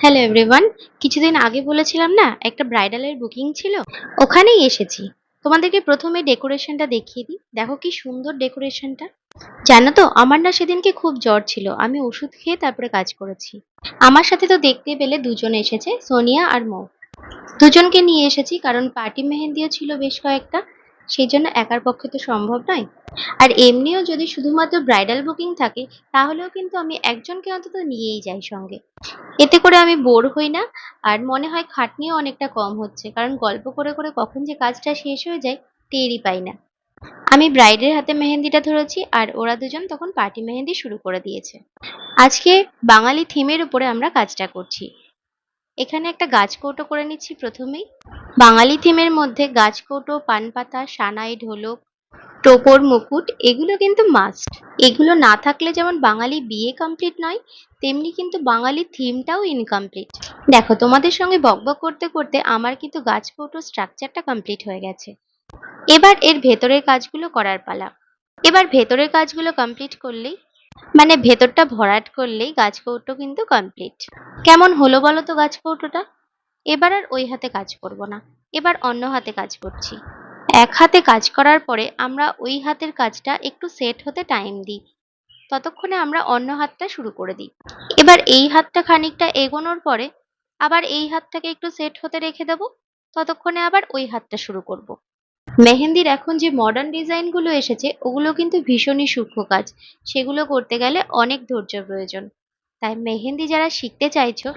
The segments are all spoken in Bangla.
হ্যালো এভরিওয়ান কিছুদিন আগে বলেছিলাম না, একটা ব্রাইডালের বুকিং ছিল? ওখানেই এসেছি। তোমাদেরকে প্রথমে ডেকোরেশনটা দেখিয়ে দিই। দেখো কি সুন্দর ডেকোরেশনটা। জানো তো, আমার না সেদিনকে খুব জ্বর ছিল। আমি ওষুধ খেয়ে তারপরে কাজ করেছি। আমার সাথে তো দেখতে পেলে দুজন এসেছে, সোনিয়া আর মৌ। দুজনকে নিয়ে এসেছি, কারণ পার্টি মেহেন্দিও ছিল বেশ কয়েকটা। সেই জন্য একার পক্ষে তো সম্ভব নয়। আর এমনিও যদি শুধুমাত্র ব্রাইডাল বুকিং থাকে, তাহলেও কিন্তু আমি একজনকে অন্তত নিয়েই যাই সঙ্গে। এতে করে আমি বোর হই না, আর মনে হয় খাটনিও অনেকটা কম হচ্ছে, কারণ গল্প করে করে কখন যে কাজটা শেষ হয়ে যায়, টেরই পাই না। আমি ব্রাইডের হাতে মেহেন্দিটা ধরেছি, আর ওরা দুজন তখন পার্টি মেহেন্দি শুরু করে দিয়েছে। আজকে বাঙালি থিমের উপরে আমরা কাজটা করছি। এখানে একটা গাছ কৌটো করে নিচ্ছি প্রথমেই। বাঙালি থিমের মধ্যে গাছ কৌটো, পান পাতা, সানাই, ঢোলক, টোপর, মুকুট, এগুলো কিন্তু মাস্ট এগুলো না থাকলে যেমন বাঙালি বিয়ে কমপ্লিট নয়, তেমনি কিন্তু বাঙালি থিমটাও ইনকমপ্লিট দেখো, তোমাদের সঙ্গে বকবক করতে করতে আমার কিন্তু গাছ কৌটো স্ট্রাকচারটা কমপ্লিট হয়ে গেছে। এবার এর ভেতরের কাজগুলো করার পালা। এবার ভেতরের কাজগুলো কমপ্লিট করলেই মানে ভেতরটা ভরাট করলেই গাছ কৌটো কিন্তু কমপ্লিট কেমন হলো বলো তো গাছ কৌটোটা এবার আর ওই হাতে কাজ করব না। এবার অন্য হাতে কাজ করছি। এক হাতে কাজ করার পরে আমরা ওই হাতের কাজটা একটু সেট হতে টাইম দিই। ততক্ষণে আমরা অন্য হাতটা শুরু করে দিই। এবার এই হাতটা খানিকটা এগোনোর পরে আবার এই হাতটাকে একটু সেট হতে রেখে দেব। ততক্ষণে আবার ওই হাতটা শুরু করব। মেহেন্দির এখন যে মডার্ন ডিজাইনগুলো এসেছে, ওগুলো কিন্তু ভীষণই সূক্ষ্ম কাজ। সেগুলো করতে গেলে অনেক ধৈর্য প্রয়োজন। তাই মেহেন্দি যারা শিখতে চাইছো,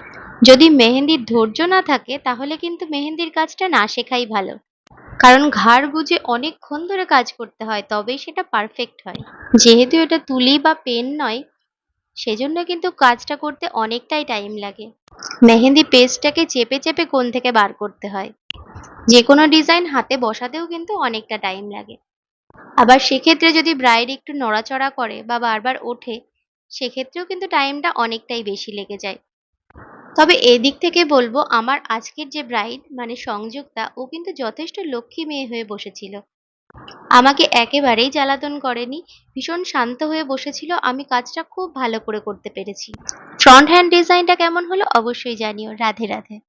যদি মেহেন্দির ধৈর্য না থাকে, তাহলে কিন্তু মেহেন্দির কাজটা না শেখাই ভালো। কারণ ঘাড় গুজে অনেকক্ষণ ধরে কাজ করতে হয়, তবেই সেটা পারফেক্ট হয়। যেহেতু এটা তুলি বা পেন নয়, সেজন্য কিন্তু কাজটা করতে অনেকটাই টাইম লাগে। মেহেন্দি পেস্টটাকে চেপে চেপে কোন থেকে বার করতে হয়। যে কোনো ডিজাইন হাতে বসাতেও কিন্তু অনেকটা টাইম লাগে। আবার সেক্ষেত্রে যদি ব্রাইড একটু নড়াচড়া করে বা বারবার ওঠে, সেক্ষেত্রেও কিন্তু টাইমটা অনেকটাই বেশি লেগে যায়। তবে এদিক থেকে বলব, আমার আজকের যে ব্রাইড মানে সংযুক্তা, ও কিন্তু যথেষ্ট লক্ষ্মী মেয়ে হয়ে বসেছিল। আমাকে একেবারেই জ্বালাতন করেনি, ভীষণ শান্ত হয়ে বসেছিল, আমি কাজটা খুব ভালো করে করতে পেরেছি। ফ্রন্ট হ্যান্ড ডিজাইনটা কেমন হলো অবশ্যই জানিও। রাধে রাধে।